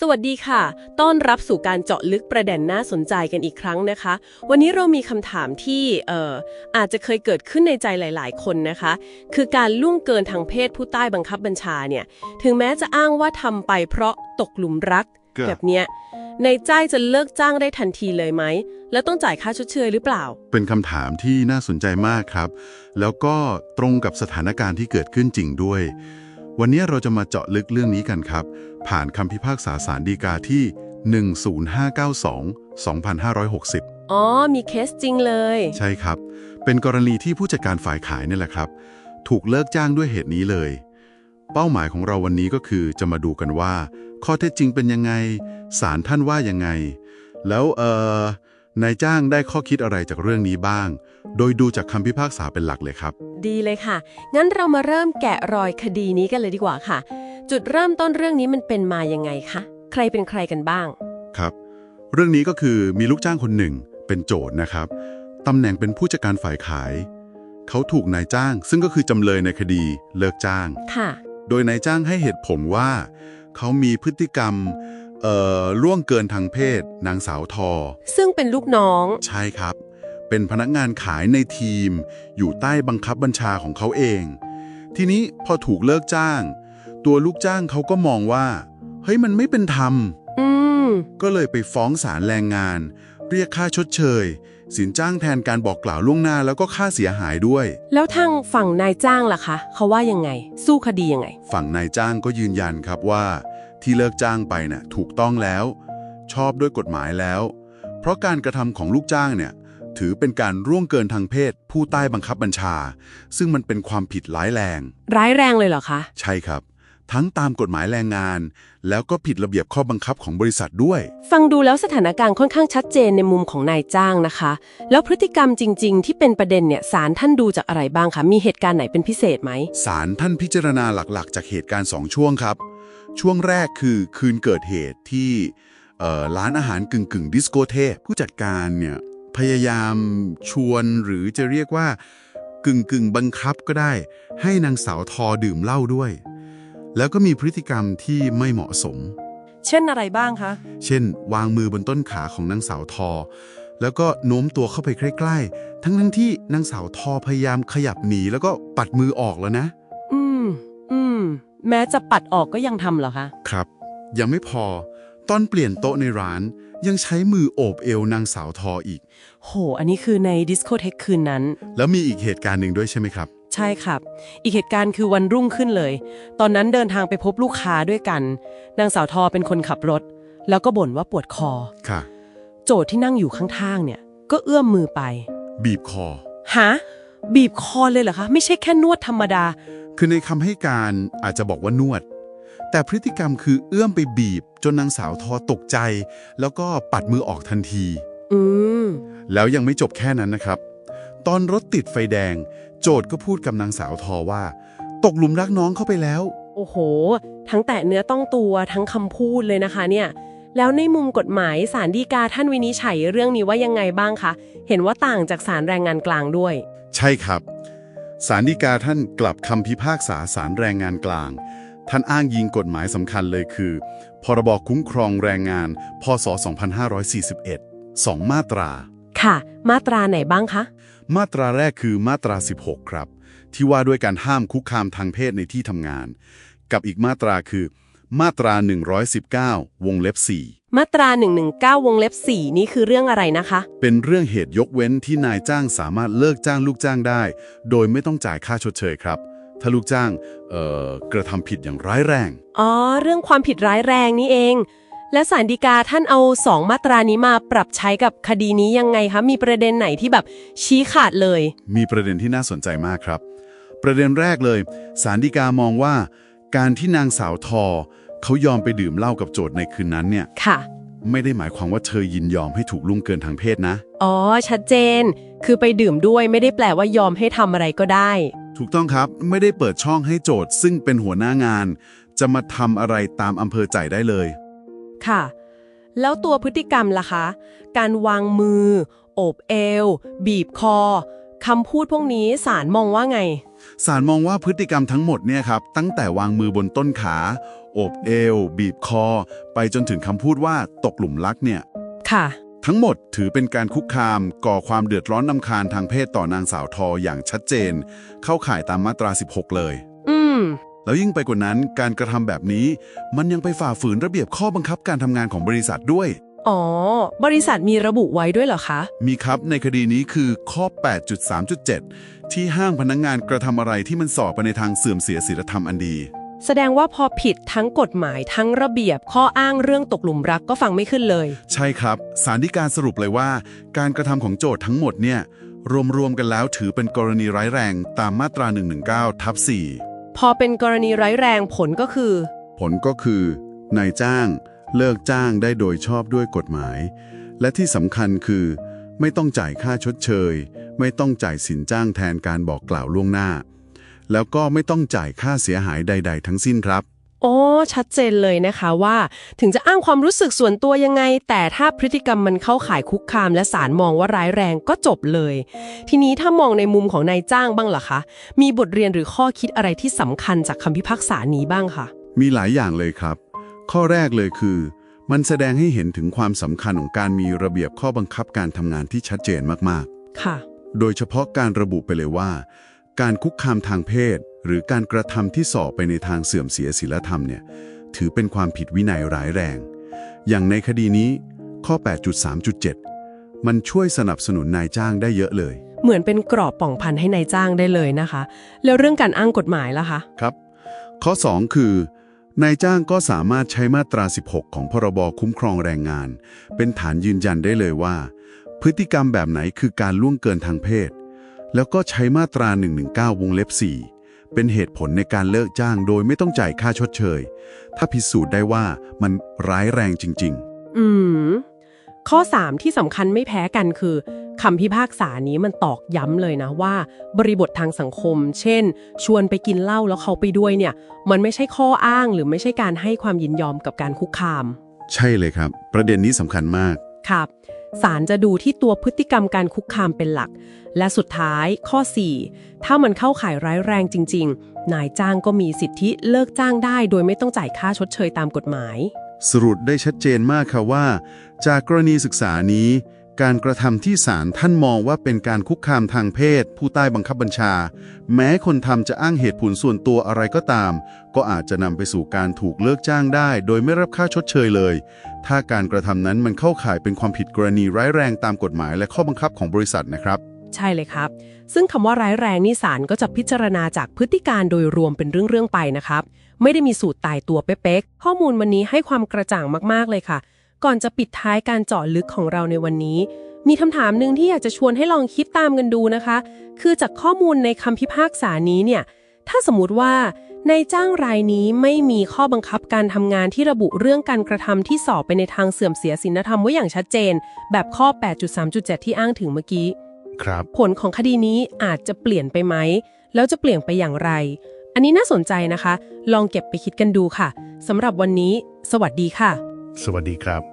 สวัสดีค่ะ ต้อนรับสู่การเจาะลึกประเด็นน่าสนใจกันอีกครั้งนะคะ วันนี้เรามีคำถามที่เอ่ออาจจะเคยเกิดขึ้นในใจหลาย ๆ คนนะคะ คือการล่วงเกินทางเพศผู้ใต้บังคับบัญชาเนี่ย ถึงแม้จะอ้างว่าทำไปเพราะตกหลุมรักก็แบบเนี้ยในายจ้างจะเลิกจ้างได้ทันทีเลยไหม แล้วต้องจ่ายค่าชดเชยหรือเปล่า เป็นคำถามที่น่าสนใจมากครับ แล้วก็ตรงกับสถานการณ์ที่เกิดขึ้นจริงด้วย วันนี้เราจะมาเจาะลึกเรื่องนี้กันครับ ผ่านคำพิพากษาสารดีกาที่ 10592 2560 อ๋อ มีเคสจริงเลย ใช่ครับ เป็นกรณีที่ผู้จัดการฝ่ายขายนี่แหละครับ ถูกเลิกจ้างด้วยเหตุนี้เลย เป้าหมายของเราวันนี้ก็คือจะมาดูกันว่า ข้อเท็จจริงเป็นยังไงศาลท่านว่ายังไง แล้วเอ่อ นายจ้างได้ข้อคิดอะไรจากเรื่องนี้บ้าง โดยดูจากคำพิพากษาเป็นหลักเลยครับ ดีเลยค่ะ งั้นเรามาเริ่มแกะรอยคดีนี้กันเลยดีกว่าค่ะ จุดเริ่มต้นเรื่องนี้มันเป็นมายังไงคะ ใครเป็นใครกันบ้าง ครับ เรื่องนี้ก็คือมีลูกจ้างคนหนึ่ง เป็นโจทย์นะครับ ตำแหน่งเป็นผู้จัดการฝ่ายขาย เขาถูกนายจ้าง ซึ่งก็คือจำเลยในคดีเลิกจ้าง ค่ะ โดยนายจ้างให้เหตุผลว่า เขามีพฤติกรรม เอ่อล่วงเกินทางเพศ นางสาวทอ ซึ่งเป็นลูกน้อง ใช่ครับ เป็นพนักงานขายในทีม อยู่ใต้บังคับบัญชาของเขาเอง ทีนี้พอถูกเลิกจ้าง ตัวลูกจ้างเขาก็มองว่า เฮ้ยมันไม่เป็นธรรม อืม ก็เลยไปฟ้องศาลแรงงาน เรียกค่าชดเชย สินจ้างแทนการบอกกล่าวล่วงหน้าแล้วก็ค่าเสียหายด้วย แล้วทางฝั่งนายจ้างล่ะคะ เขาว่ายังไง สู้คดียังไง ฝั่งนายจ้างก็ยืนยันครับว่า ที่เลิกจ้างไปน่ะถูกต้องแล้ว ชอบด้วยกฎหมายแล้ว เพราะการกระทำของลูกจ้างเนี่ยถือเป็นการร่วงเกินทางเพศ ผู้ใต้บังคับบัญชา ซึ่งมันเป็นความผิดร้ายแรง ร้ายแรงเลยเหรอคะ ใช่ครับ ทั้งตามกฎหมายแรงงาน แล้วก็ผิดระเบียบข้อบังคับของบริษัทด้วย ฟังดูแล้วสถานการณ์ค่อนข้างชัดเจนในมุมของนายจ้างนะคะ แล้วพฤติกรรมจริง ๆ ที่เป็นประเด็นเนี่ยศาลท่านดูจากอะไรบ้างคะมีเหตุการณ์ไหนเป็นพิเศษไหมศาลท่านพิจารณาหลักๆ จากเหตุการณ์สองช่วงครับ ช่วงแรกคือคืนเกิดเหตุที่เอ่อร้านอาหารกึ่งกึ่งๆดิสโกเทกผู้จัดการเนี่ยพยายามชวนหรือจะเรียกว่ากึ่งกึ่งๆบังคับก็ได้ ให้นางสาวทอดื่มเหล้าด้วย แล้วก็มีพฤติกรรมที่ไม่เหมาะสม เช่นอะไรบ้างคะ เช่น วางมือบนต้นขาของนางสาวทอ แล้วก็โน้มตัวเข้าไปใกล้ ๆ ทั้งทั้งๆที่นางสาวทอพยายามขยับหนีแล้วก็ปัดมือออกแล้วนะอืมอืม แม้จะปัดออกก็ยังทำเหรอคะ ครับ ยังไม่พอ ตอนเปลี่ยนโต๊ะในร้าน ยังใช้มือโอบเอวนางสาวทออีก โห อันนี้คือในดิสโกเทคคืนนั้น แล้วมีอีกเหตุการณ์หนึ่งด้วยใช่ไหมครับ ใช่ครับ อีกเหตุการณ์คือวันรุ่งขึ้นเลย ตอนนั้นเดินทางไปพบลูกค้าด้วยกัน นางสาวทอเป็นคนขับรถ แล้วก็บ่นว่าปวดคอ ค่ะ โจทย์ที่นั่งอยู่ข้างๆ เนี่ย ก็เอื้อมมือไป บีบคอ ฮะ บีบคอเลยเหรอคะ ไม่ใช่แค่นวดธรรมดา คือในคำให้การอาจจะบอกว่านวด แต่พฤติกรรมคือเอื้อมไปบีบ จนนางสาวทอตกใจ แล้วก็ปัดมือออกทันที อืม แล้วยังไม่จบแค่นั้นนะครับ ตอนรถติดไฟแดง โจทย์ก็พูดกับนางสาวทอว่า ตกหลุมรักน้องเข้าไปแล้ว โอ้โห ทั้งแตะเนื้อต้องตัวทั้งคำพูดเลยนะคะเนี่ย แล้วในมุมกฎหมายสารดีกาท่านวินิจฉัยเรื่องนี้ว่ายังไงบ้างคะ เห็นว่าต่างจากสารแรงงานกลางด้วย ใช่ครับ สารดีกาท่านกลับคำพิพากษาสารแรงงานกลาง ท่านอ้างยิงกฎหมายสำคัญเลยคือ พรบคุ้มครองแรงงาน พศ 2541 2 มาตรา ค่ะ มาตราไหนบ้างคะ มาตราแรกคือมาตรา 16 ครับ ที่ว่าด้วยการห้ามคุกคามทางเพศในที่ทำงาน กับอีกมาตราคือ มาตรา 119 วงเล็บ 4 มาตรา 119 วงเล็บ 4 นี่คือเรื่องอะไรนะคะ เป็นเรื่องเหตุยกเว้นที่นายจ้างสามารถเลิกจ้างลูกจ้างได้ โดยไม่ต้องจ่ายค่าชดเชยครับ ถ้าลูกจ้างเอ่อกระทำผิดอย่างร้ายแรง อ๋อ เรื่องความผิดร้ายแรงนี่เอง และสารดีกาท่านเอาสองมาตรานี้มาปรับใช้กับคดีนี้ยังไงคะ มีประเด็นไหนที่แบบชี้ขาดเลย มีประเด็นที่น่าสนใจมากครับ ประเด็นแรกเลย สารดีกามองว่า การที่นางสาวทอ เขายอมไปดื่มเหล้ากับโจทย์ในคืนนั้นเนี่ย ค่ะ ไม่ได้หมายความว่าเธอยินยอมให้ถูกล่วงเกินทางเพศนะ อ๋อ ชัดเจน คือไปดื่มด้วยไม่ได้แปลว่ายอมให้ทำอะไรก็ได้ ถูกต้องครับไม่ได้เปิดช่องให้โจทย์ซึ่งเป็นหัวหน้างาน จะมาทำอะไรตามอำเภอใจได้เลย ค่ะ แล้วตัวพฤติกรรมล่ะคะ การวางมือ โอบเอว บีบคอคำพูดพวกนี้ศาลมองว่าไง ศาลมองว่าพฤติกรรมทั้งหมดเนี่ยครับตั้งแต่วางมือบนต้นขา โอบเอว บีบคอ ไปจนถึงคำพูดว่าตกหลุมรักเนี่ย ค่ะ ทั้งหมดถือเป็นการคุกคาม ก่อความเดือดร้อนนำคาญทางเพศต่อนางสาวทออย่างชัดเจน เข้าข่ายตามมาตรา 16 เลย อืม แล้วยิ่งไปกว่านั้นการกระทำแบบนี้ มันยังไปฝ่าฝืนระเบียบข้อบังคับการทำงานของบริษัทด้วย อ๋อ บริษัทมีระบุไว้ด้วยเหรอคะ มีครับในคดีนี้คือข้อ 8.3.7 ที่ห้างพนักงงานกระทำอะไรที่มันส่อไปในทางเสื่อมเสียศีลธรรมอันดี แสดงว่าพอผิดทั้งกฎหมายทั้งระเบียบข้ออ้างเรื่องตกหลุมรักก็ฟังไม่ขึ้นเลย ใช่ครับสารดีการสรุปเลยว่า การกระทำของโจทย์ทั้งหมดเนี่ย รวมๆกันแล้วถือเป็นกรณีร้ายแรงตามมาตรา 119ทับพอเป็นกรณีร้ายแรงผลก็คือ4ผลก็คือนายจ้าง เลิกจ้างได้โดยชอบด้วยกฎหมาย และที่สำคัญคือ ไม่ต้องจ่ายค่าชดเชย ไม่ต้องจ่ายสินจ้างแทนการบอกกล่าวล่วงหน้า แล้วก็ไม่ต้องจ่ายค่าเสียหายใด ๆ ทั้งสิ้นครับโอ้ชัดเจนเลยนะคะว่า ถึงจะอ้างความรู้สึกส่วนตัวยังไง แต่ถ้าพฤติกรรมมันเข้าข่ายคุกคาม และศาลมองว่าร้ายแรงก็จบเลย ทีนี้ถ้ามองในมุมของนายจ้างบ้างล่ะคะ มีบทเรียนหรือข้อคิดอะไรที่สำคัญจากคำพิพากษานี้บ้างคะมีหลายอย่างเลยครับ ข้อแรกเลยคือ มันแสดงให้เห็นถึงความสำคัญของการมีระเบียบข้อบังคับการทำงานที่ชัดเจนมากค่ะๆโดยเฉพาะการระบุไปเลยว่า การคุกคามทางเพศ หรือการกระทำที่ส่อไปในทางเสื่อมเสียศีลธรรมเนี่ยถือเป็นความผิดวินัยร้ายแรง อย่างในคดีนี้ข้อ 8.3.7 มันช่วยสนับสนุนนายจ้างได้เยอะเลย เหมือนเป็นกรอบป่องพันให้นายจ้างได้เลยนะคะ แล้วเรื่องการอ้างกฎหมายล่ะคะ ครับ ข้อ 2 คือ นายจ้างก็สามารถใช้มาตรา 16 ของพรบคุ้มครองแรงงาน เป็นฐานยืนยันได้เลยว่า พฤติกรรมแบบไหนคือการล่วงเกินทางเพศ แล้วก็ใช้มาตรา 119 วงเล็บ 4 เป็นเหตุผลในการเลิกจ้างโดยไม่ต้องจ่ายค่าชดเชย ถ้าพิสูจน์ได้ว่ามันร้ายแรงจริงอืม ข้อ 3 ที่สำคัญไม่แพ้กันคือคำพิพากษานี้มันตอกย้ำเลยนะว่า บริบททางสังคม เช่น ชวนไปกินเหล้าแล้วเขาไปด้วยเนี่ย มันไม่ใช่ข้ออ้างหรือไม่ใช่การให้ความยินยอมกับการคุกคามๆใช่เลยครับ ประเด็นนี้สำคัญมากครับศาลจะดูที่ตัวพฤติกรรมการคุกคามเป็นหลัก และสุดท้ายข้อ 4 ถ้ามันเข้าข่ายร้ายแรงจริง ๆ นายจ้างก็มีสิทธิเลิกจ้างได้ โดยไม่ต้องจ่ายค่าชดเชยตามกฎหมาย สรุปได้ชัดเจนมากค่ะว่า จากกรณีศึกษานี้ การกระทำที่ศาลท่านมองว่าเป็นการคุกคามทางเพศ ผู้ใต้บังคับบัญชา แม้คนทำจะอ้างเหตุผลส่วนตัวอะไรก็ตาม ก็อาจจะนำไปสู่การถูกเลิกจ้างได้ โดยไม่รับค่าชดเชยเลย ถ้าการกระทำนั้นมันเข้าข่ายเป็นความผิดกรณีร้ายแรงตามกฎหมายและข้อบังคับของบริษัทนะครับ ใช่เลยครับ ซึ่งคำว่าร้ายแรงนี่ศาลก็จะพิจารณาจากพฤติการโดยรวมเป็นเรื่องๆไปนะครับ ไม่ได้มีสูตรตายตัวเป๊ะๆข้อมูลวันนี้ให้ความกระจ่างมากๆเลยค่ะ ก่อนจะปิดท้ายการเจาะลึกของเราในวันนี้ มีคำถามหนึ่งที่อยากจะชวนให้ลองคิดตามกันดูนะคะ คือจากข้อมูลในคำพิพากษานี้เนี่ยถ้าสมมติว่าในายจ้างรายนี้ไม่มีข้อบังคับการทำงานที่ระบุเรื่องการกระทำที่สอบไปในทางเสื่อมเสียศีลธรรมไว้อย่างชัดเจน แบบข้อ 8.3.7 ที่อ้างถึงเมื่อกี้ ครับผลของคดีนี้อาจจะเปลี่ยนไปไหม แล้วจะเปลี่ยนไปอย่างไร อันนี้น่าสนใจนะคะ ลองเก็บไปคิดกันดูค่ะสำหรับวันนี้ สวัสดีค่ะ สวัสดีครับ